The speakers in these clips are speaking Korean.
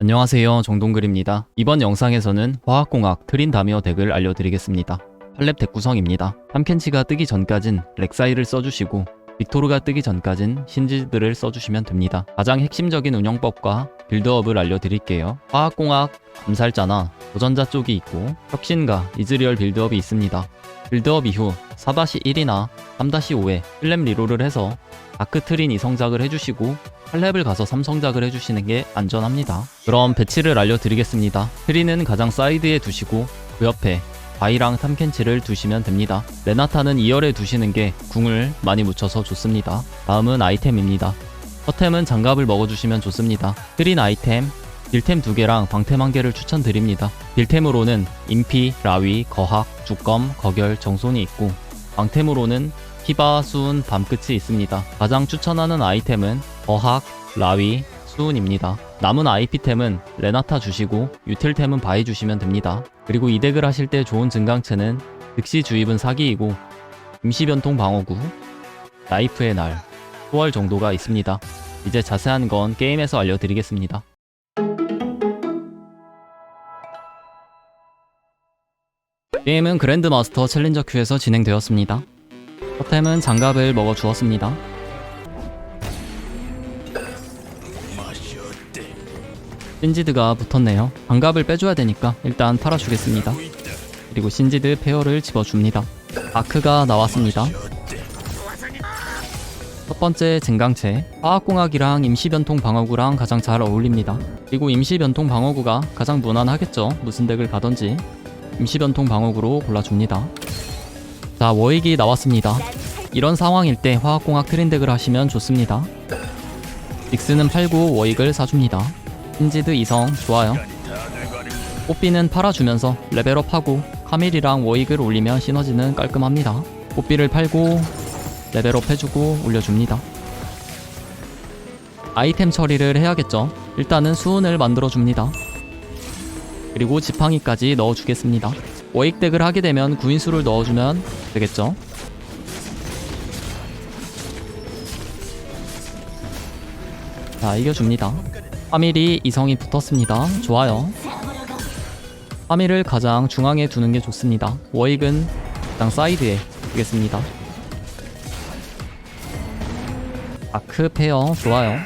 안녕하세요. 정동글입니다. 이번 영상에서는 화학공학 트린다미어 덱을 알려드리겠습니다. 8렙 덱 구성입니다. 탐켄치가 뜨기 전까진 렉사이를 써주시고 빅토르가 뜨기 전까진 신지들을 써주시면 됩니다. 가장 핵심적인 운영법과 빌드업을 알려드릴게요. 화학공학 암살자나 도전자 쪽이 있고 혁신가 이즈리얼 빌드업이 있습니다. 빌드업 이후 4-1이나 3-5에 1렙 리롤을 해서 다크 트린 2성작을 해주시고 8렙을 가서 3성작을 해주시는 게 안전합니다. 그럼 배치를 알려드리겠습니다. 트리는 가장 사이드에 두시고 그 옆에 바이랑 탐켄치를 두시면 됩니다. 레나타는 2열에 두시는 게 궁을 많이 묻혀서 좋습니다. 다음은 아이템입니다. 서템은 장갑을 먹어주시면 좋습니다. 트린 아이템, 딜템 2개랑 방템 1개를 추천드립니다. 딜템으로는 인피, 라위, 거학, 주검, 거결, 정손이 있고 방템으로는 히바, 수은, 밤끝이 있습니다. 가장 추천하는 아이템은 어학, 라위, 수은입니다. 남은 IP템은 레나타 주시고 유틸템은 바이 주시면 됩니다. 그리고 이 덱을 하실 때 좋은 증강체는 즉시 주입은 사기이고 임시변통 방어구, 라이프의 날, 소월 정도가 있습니다. 이제 자세한 건 게임에서 알려드리겠습니다. 게임은 그랜드마스터 챌린저 큐에서 진행되었습니다. 토템은 장갑을 먹어 주었습니다. 신지드가 붙었네요. 장갑을 빼줘야 되니까 일단 팔아주겠습니다. 그리고 신지드 페어를 집어줍니다. 아크가 나왔습니다. 첫 번째 증강체 화학공학이랑 임시변통 방어구랑 가장 잘 어울립니다. 그리고 임시변통 방어구가 가장 무난하겠죠. 무슨 덱을 가던지 임시변통 방어구로 골라줍니다. 자 워익이 나왔습니다. 이런 상황일 때 화학공학 트린 덱을 하시면 좋습니다. 닉스는 팔고 워익을 사줍니다. 신지드 이성 좋아요. 뽀삐는 팔아주면서 레벨업하고 카밀이랑 워익을 올리면 시너지는 깔끔합니다. 뽀삐를 팔고 레벨업 해주고 올려줍니다. 아이템 처리를 해야겠죠. 일단은 수은을 만들어줍니다. 그리고 지팡이까지 넣어주겠습니다. 워익 덱을 하게 되면 구인수를 넣어주면 되겠죠. 자 이겨줍니다. 파밀이 이성이 붙었습니다. 좋아요. 파밀을 가장 중앙에 두는 게 좋습니다. 워익은 가장 사이드에 두겠습니다. 아크 페어 좋아요.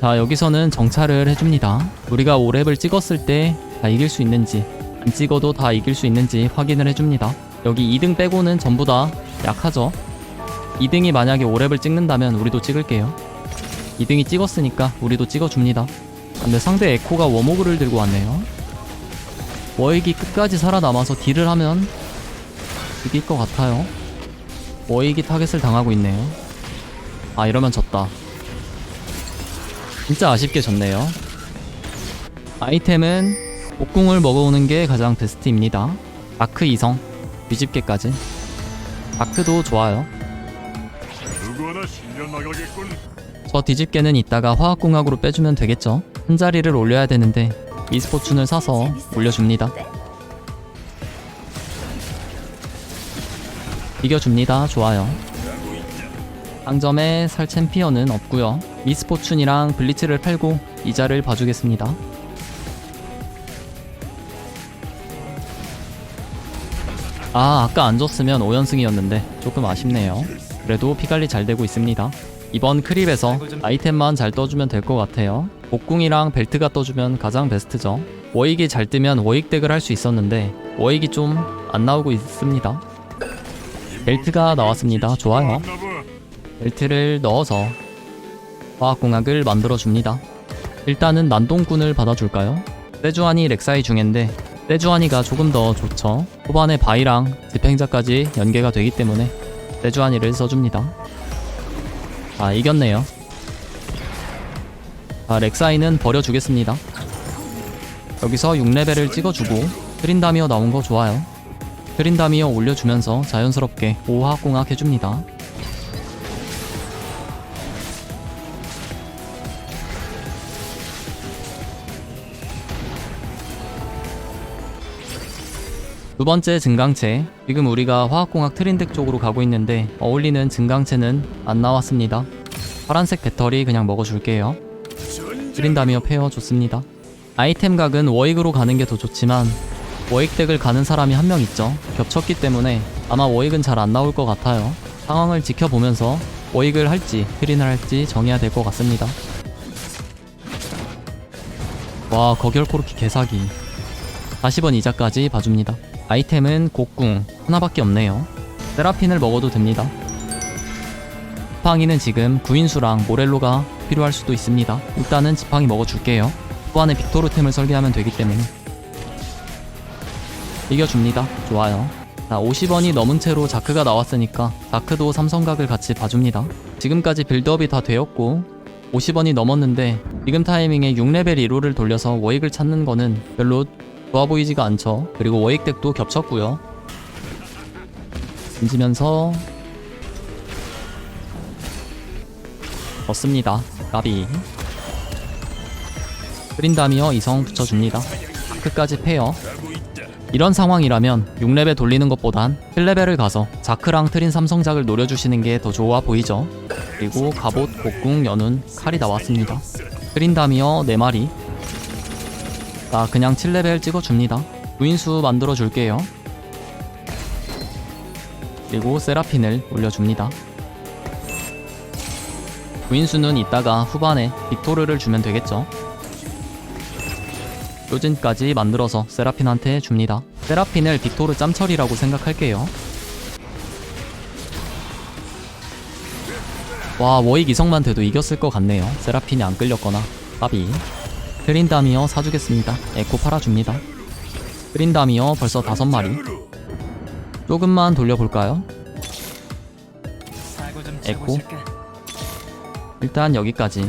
자 여기서는 정찰을 해줍니다. 우리가 5렙을 찍었을 때 다 이길 수 있는지 안 찍어도 다 이길 수 있는지 확인을 해줍니다. 여기 2등 빼고는 전부 다 약하죠. 2등이 만약에 5렙을 찍는다면 우리도 찍을게요. 2등이 찍었으니까 우리도 찍어줍니다. 근데 상대 에코가 워모그를 들고 왔네요. 워익이 끝까지 살아남아서 딜을 하면 이길 것 같아요. 워익이 타겟을 당하고 있네요. 아 이러면 졌다. 진짜 아쉽게 졌네요. 아이템은 옥궁을 먹어오는 게 가장 베스트입니다. 아크 이성, 뒤집개까지. 아크도 좋아요. 저 뒤집개는 이따가 화학공학으로 빼주면 되겠죠. 한 자리를 올려야 되는데 미스포춘을 사서 올려줍니다. 이겨줍니다. 좋아요. 상점에 살 챔피언은 없고요. 미스포춘이랑 블리츠를 팔고 이자를 봐주겠습니다. 아 아까 안 줬으면 5연승이었는데 조금 아쉽네요. 그래도 피관리 잘 되고 있습니다. 이번 크립에서 아이템만 잘 떠주면 될 것 같아요. 복궁이랑 벨트가 떠주면 가장 베스트죠. 워익이 잘 뜨면 워익 덱을 할 수 있었는데 워익이 좀 안 나오고 있습니다. 벨트가 나왔습니다. 좋아요. 벨트를 넣어서 화학공학을 만들어줍니다. 일단은 난동꾼을 받아줄까요? 세주안이 렉사이 중인데 세주안이가 조금 더 좋죠. 후반에 바이랑 집행자까지 연계가 되기 때문에 세주안이를 써줍니다. 아 이겼네요. 자 렉사이는 버려주겠습니다. 여기서 6레벨을 찍어주고 트린다미어 나온 거 좋아요. 트린다미어 올려주면서 자연스럽게 5화공학 해줍니다. 두 번째 증강체. 지금 우리가 화학공학 트린덱 쪽으로 가고 있는데 어울리는 증강체는 안 나왔습니다. 파란색 배터리 그냥 먹어줄게요. 트린다미어 페어 좋습니다. 아이템 각은 워익으로 가는 게 더 좋지만 워익 덱을 가는 사람이 한 명 있죠. 겹쳤기 때문에 아마 워익은 잘 안 나올 것 같아요. 상황을 지켜보면서 워익을 할지 트린을 할지 정해야 될 것 같습니다. 와 거결 코르키 개사기 40원 이자까지 봐줍니다. 아이템은 곡궁 하나밖에 없네요. 세라핀을 먹어도 됩니다. 지팡이는 지금 구인수랑 모렐로가 필요할 수도 있습니다. 일단은 지팡이 먹어줄게요. 후반에 빅토르템을 설계하면 되기 때문에 이겨줍니다. 좋아요. 자, 50원이 넘은 채로 자크가 나왔으니까 자크도 삼성각을 같이 봐줍니다. 지금까지 빌드업이 다 되었고 50원이 넘었는데 지금 타이밍에 6레벨 1호를 돌려서 워익을 찾는 거는 별로 좋아 보이지가 않죠. 그리고 워익 덱도 겹쳤고요. 던지면서 얻습니다. 까비. 프린다미어 이성 붙여줍니다. 다크까지 패요. 이런 상황이라면 6레벨 돌리는 것보단 7레벨을 가서 자크랑 트린 삼성작을 노려주시는 게 더 좋아 보이죠. 그리고 갑옷, 복궁, 연운, 칼이 나왔습니다. 프린다미어 4마리. 자, 그냥 7레벨 찍어줍니다. 부인수 만들어줄게요. 그리고 세라핀을 올려줍니다. 부인수는 이따가 후반에 빅토르를 주면 되겠죠. 요진까지 만들어서 세라핀한테 줍니다. 세라핀을 빅토르 짬처리라고 생각할게요. 와 워익 이성만 돼도 이겼을 것 같네요. 세라핀이 안 끌렸거나 까비. 트린다미어 사주겠습니다. 에코 팔아줍니다. 트린다미어 벌써 다섯 마리. 조금만 돌려볼까요? 에코? 일단 여기까지.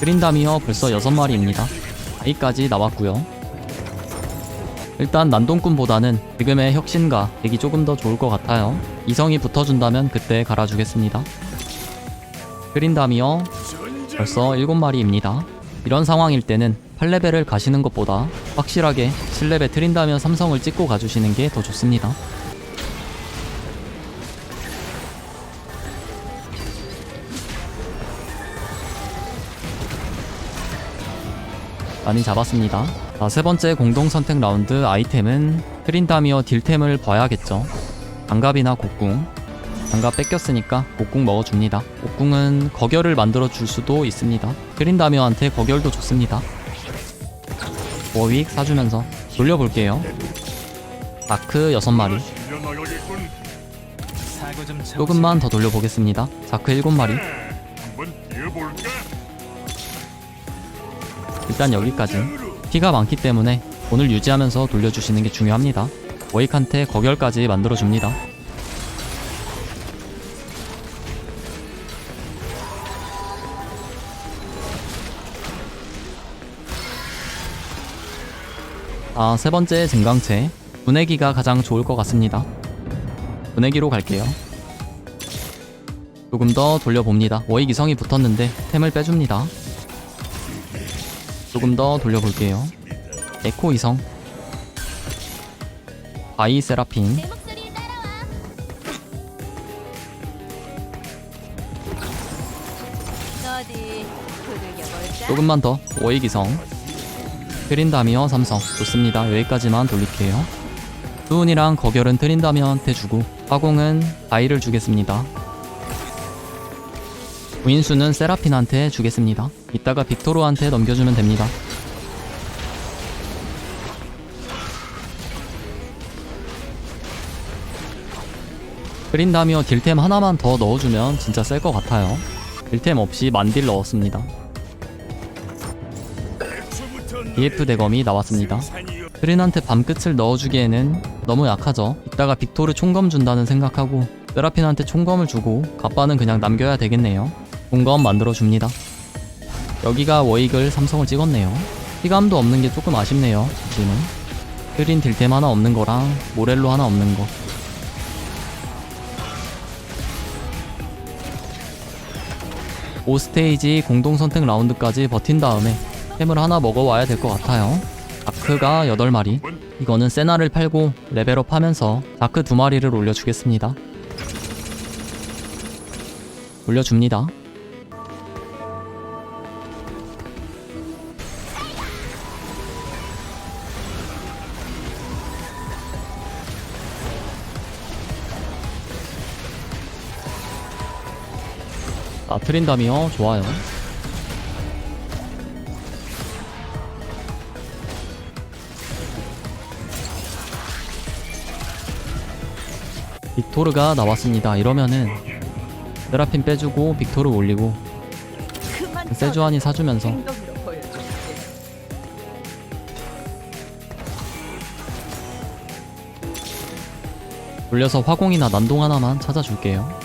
그린다미어 벌써 6마리입니다. 여기까지 나왔고요. 일단 난동꾼보다는 지금의 혁신가 덱이 조금 더 좋을 것 같아요. 이성이 붙어준다면 그때 갈아주겠습니다. 그린다미어 벌써 7마리입니다. 이런 상황일 때는 8레벨을 가시는 것보다 확실하게 7레벨 트린다면 삼성을 찍고 가주시는 게 더 좋습니다. 많이 잡았습니다. 자, 세 번째 공동 선택 라운드 아이템은 트린다미어 딜템을 봐야겠죠. 장갑이나 곡궁, 장갑 뺏겼으니까 곡궁 먹어줍니다. 곡궁은 거결을 만들어 줄 수도 있습니다. 트린다미어한테 거결도 좋습니다. 워윅 사주면서 돌려볼게요. 다크 6마리, 실려 나가겠군. 사고 좀 쳐보실까? 조금만 더 돌려보겠습니다. 자크 7마리, 한번 뛰어볼까? 일단 여기까지. 피가 많기 때문에 오늘 유지하면서 돌려주시는 게 중요합니다. 워익한테 거결까지 만들어줍니다. 아, 세 번째 증강체. 분해기가 가장 좋을 것 같습니다. 분해기로 갈게요. 조금 더 돌려봅니다. 워익 이성이 붙었는데 템을 빼줍니다. 조금 더 돌려볼게요. 에코 이성 바이 세라핀? 조금만 더 워익 이성 트린다미어 삼성 좋습니다. 여기까지만 돌릴게요. 수은이랑 거결은 트린다미어한테 주고 화공은 바이를 주겠습니다. 부인수는 세라핀한테 주겠습니다. 이따가 빅토르한테 넘겨주면 됩니다. 트린다미어 딜템 하나만 더 넣어주면 진짜 셀 것 같아요. 딜템 없이 만딜 넣었습니다. EF 대검이 나왔습니다. 트린한테 밤끝을 넣어주기에는 너무 약하죠. 이따가 빅토르 총검 준다는 생각하고 세라핀한테 총검을 주고 갑바는 그냥 남겨야 되겠네요. 총검 만들어줍니다. 여기가 워익을 삼성을 찍었네요. 피감도 없는 게 조금 아쉽네요. 지금 트린 딜템 하나 없는 거랑 모렐로 하나 없는 거. 오 스테이지 공동 선택 라운드까지 버틴 다음에 템을 하나 먹어와야 될 것 같아요. 자크가 8마리. 이거는 세나를 팔고 레벨업 하면서 자크 2마리를 올려주겠습니다. 올려줍니다. 아 트린다미요 좋아요 빅토르가 나왔습니다 이러면은 세라핀 빼주고 빅토르 올리고 그만 세주안이 사주면서. 올려서 화공이나 난동 하나만 찾아줄게요.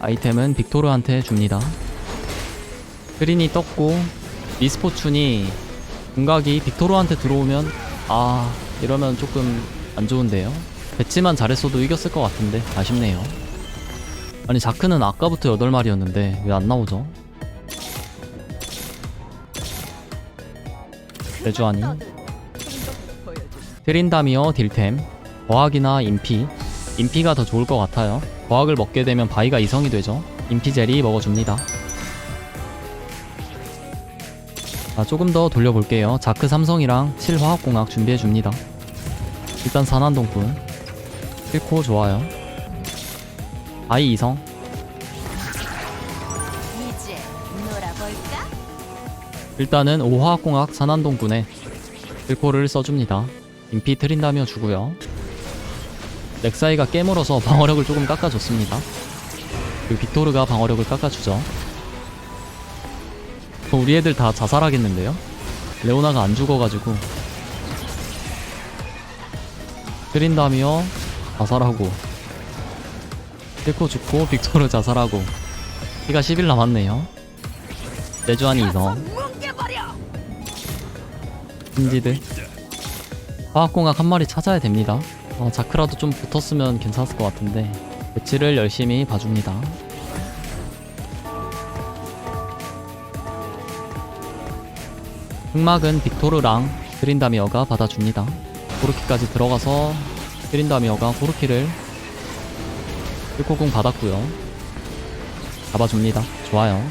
아이템은 빅토르한테 줍니다. 크린이 떴고 미스포춘이 궁각이 빅토르한테 들어오면 아 이러면 조금 안 좋은데요. 배치만 잘했어도 이겼을 것 같은데 아쉽네요. 아니 자크는 아까부터 8마리였는데 왜 안 나오죠? 레주아니. 트린다미어 딜템 과학이나 인피 인피가 더 좋을 것 같아요 과학을 먹게 되면 바위가 이성이 되죠 인피 젤이 먹어줍니다 자 조금 더 돌려볼게요 자크 삼성이랑 7화학공학 준비해줍니다 일단 산안동군 1코 좋아요 바위 이성 이제 놀아볼까? 일단은 5화학공학 산안동군에 1코를 써줍니다 인피 트린다미어 주고요 렉사이가 깨물어서 방어력을 조금 깎아줬습니다. 그리고 빅토르가 방어력을 깎아주죠. 어, 우리 애들 다 자살하겠는데요? 레오나가 안 죽어가지고 트린다미어 자살하고 킬코 죽고 빅토르 자살하고 피가 10일 남았네요. 내주안이 이성. 신지드. 화학공학 한 마리 찾아야 됩니다. 어, 자크라도 좀 붙었으면 괜찮을 것 같은데 배치를 열심히 봐줍니다. 흑막은 빅토르랑 트린다미어가 받아줍니다 고르키까지 들어가서 트린다미어가 고르키를 1코궁 받았고요 잡아줍니다 좋아요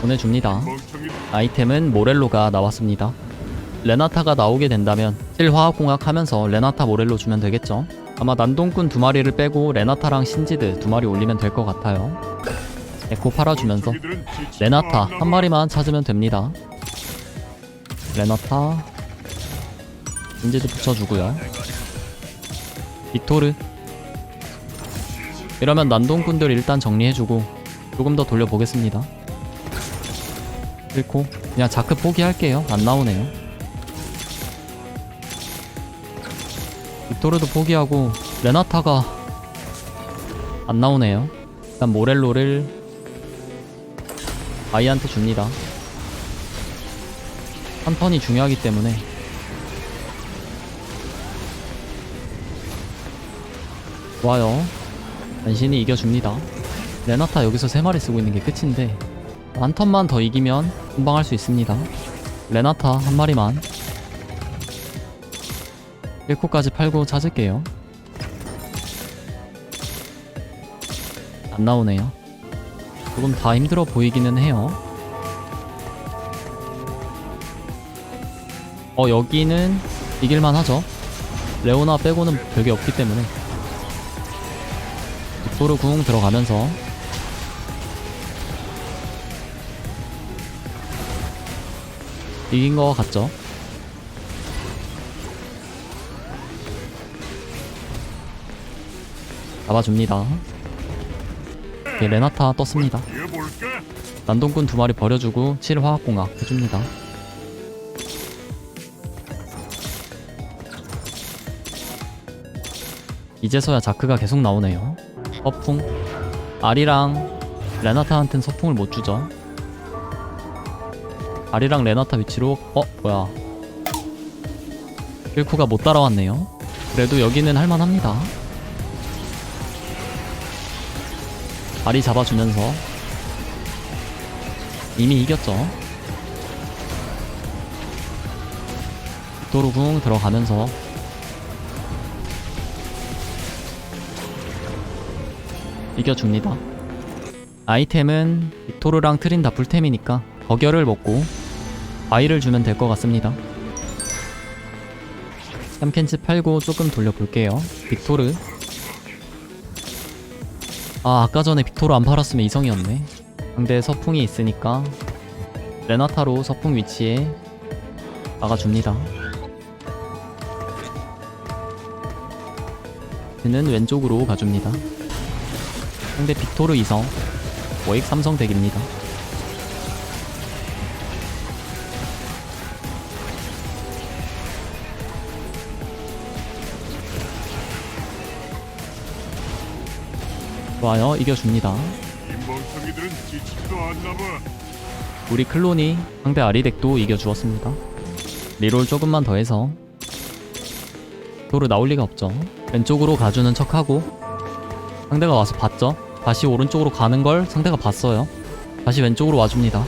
보내줍니다 아이템은 모렐로가 나왔습니다. 레나타가 나오게 된다면 7화학공학 하면서 레나타 모렐로 주면 되겠죠. 아마 난동꾼 두 마리를 빼고 레나타랑 신지드 두 마리 올리면 될 것 같아요. 에코 팔아주면서 레나타 한 마리만 찾으면 됩니다. 레나타 신지드 붙여주고요. 빅토르 이러면 난동꾼들 일단 정리해주고 조금 더 돌려보겠습니다. 잃고 그냥 자크 포기할게요. 안 나오네요. 빅토르도 포기하고 레나타가 안 나오네요. 일단 모렐로를 아이한테 줍니다. 한 턴이 중요하기 때문에 좋아요. 간신히 이겨줍니다. 레나타 여기서 3마리 쓰고 있는 게 끝인데 한 턴만 더 이기면 금방 할 수 있습니다. 레나타 한 마리만 1코까지 팔고 찾을게요. 안 나오네요. 조금 다 힘들어 보이기는 해요. 어, 여기는 이길만 하죠. 레오나 빼고는 별게 없기 때문에. 빅토르 궁 들어가면서 이긴 거 같죠? 잡아줍니다. 오케이, 레나타 떴습니다. 난동꾼 두 마리 버려주고 7 화학공학 해줍니다. 이제서야 자크가 계속 나오네요. 서풍. 아리랑 레나타한텐 서풍을 못 주죠. 아리랑 레나타 위치로 어 뭐야? 필쿠가 못 따라왔네요. 그래도 여기는 할만합니다. 다리 잡아주면서 이미 이겼죠. 빅토르궁 들어가면서 이겨줍니다. 아이템은 빅토르랑 트린 다 풀템이니까 거결을 먹고 바위를 주면 될 것 같습니다. 3캔치 팔고 조금 돌려볼게요. 빅토르 아 아까 전에 빅토르 안 팔았으면 이성이었네. 상대 서풍이 있으니까 레나타로 서풍 위치에 막아줍니다. 그는 왼쪽으로 가줍니다. 상대 빅토르 이성 워익 삼성 덱입니다 좋아요 이겨줍니다 이 멍청이들은 지치지도 않나 봐. 우리 클론이 상대 아리덱도 이겨주었습니다. 리롤 조금만 더 해서 도로 나올 리가 없죠. 왼쪽으로 가주는 척하고 상대가 와서 봤죠. 다시 오른쪽으로 가는 걸 상대가 봤어요. 다시 왼쪽으로 와줍니다.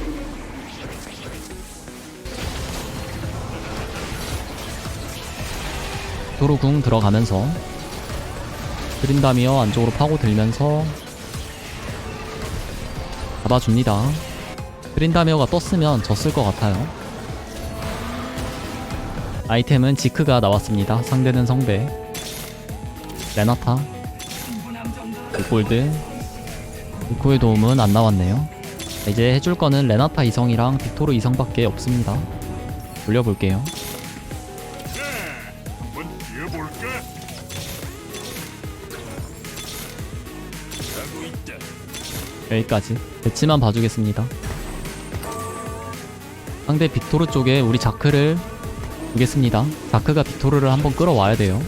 도로 궁 들어가면서 그린다미어 안쪽으로 파고들면서 잡아줍니다. 그린다미어가 떴으면 졌을 것 같아요. 아이템은 지크가 나왔습니다. 상대는 성배. 레나타. 골드. 이코의 도움은 안 나왔네요. 이제 해줄 거는 레나타 이성이랑 빅토르 이성밖에 없습니다. 돌려볼게요. 여기까지. 배치만 봐주겠습니다. 상대 빅토르 쪽에 우리 자크를 두겠습니다. 자크가 빅토르를 한번 끌어와야 돼요.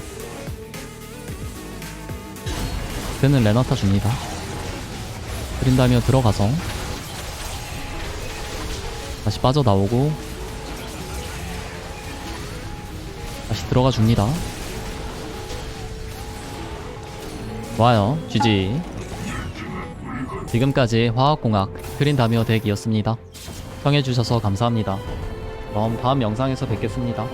그는 레나타 줍니다. 그린다며 들어가서 다시 빠져나오고 다시 들어가 줍니다. 좋아요. GG. 지금까지 화학공학 트린다미어 덱이었습니다. 시청해주셔서 감사합니다. 그럼 다음 영상에서 뵙겠습니다.